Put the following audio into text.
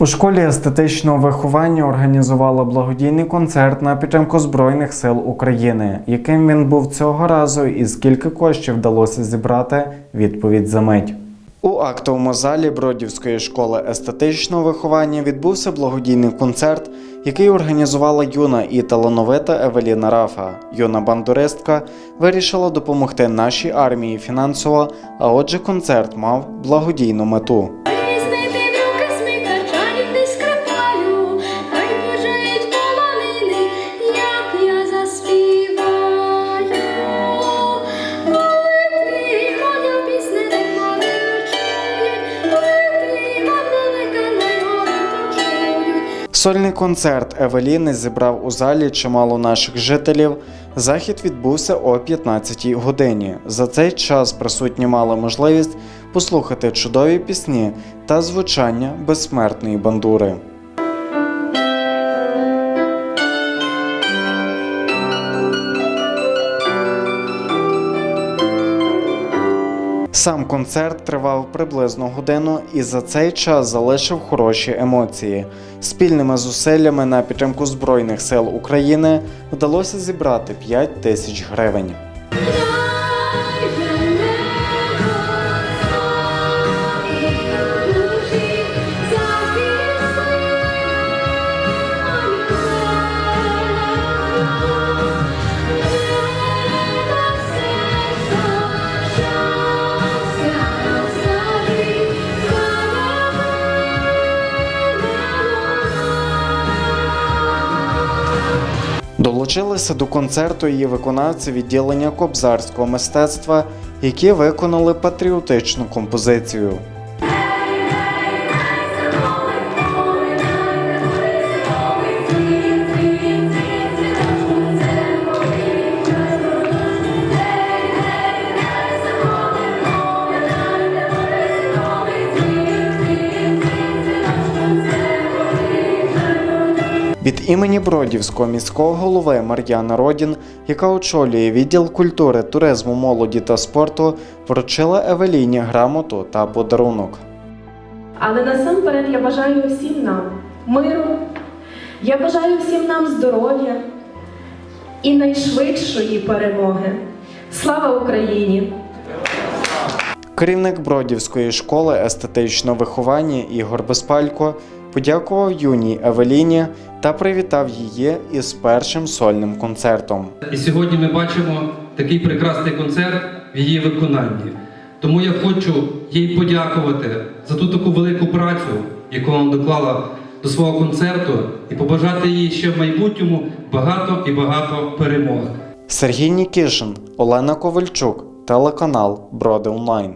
У школі естетичного виховання організувала благодійний концерт на підтримку Збройних сил України. Яким він був цього разу і скільки коштів вдалося зібрати? Відповідь за мить. У актовому залі Бродівської школи естетичного виховання відбувся благодійний концерт, який організувала юна і талановита Евеліна Рафа. Юна бандуристка вирішила допомогти нашій армії фінансово, а отже, концерт мав благодійну мету. Сольний концерт Евеліни зібрав у залі чимало наших жителів. Захід відбувся о 15-й годині. За цей час присутні мали можливість послухати чудові пісні та звучання безсмертної бандури. Сам концерт тривав приблизно годину і за цей час залишив хороші емоції. Спільними зусиллями на підтримку Збройних сил України вдалося зібрати 5 тисяч гривень. Долучилися до концерту її виконавці відділення кобзарського мистецтва, які виконали патріотичну композицію. Від імені Бродівського міського голови Мар'яна Родін, яка очолює відділ культури, туризму, молоді та спорту, вручила Евеліні грамоту та подарунок. Але насамперед я бажаю всім нам миру, я бажаю всім нам здоров'я і найшвидшої перемоги. Слава Україні! Керівник Бродівської школи естетичного виховання Ігор Безпалько подякував юній Евеліні та привітав її із першим сольним концертом. І сьогодні ми бачимо такий прекрасний концерт в її виконанні. Тому я хочу їй подякувати за ту таку велику працю, яку вона доклала до свого концерту, і побажати їй ще в майбутньому багато і багато перемог. Сергій Нікішин, Олена Ковальчук, телеканал Броди Онлайн.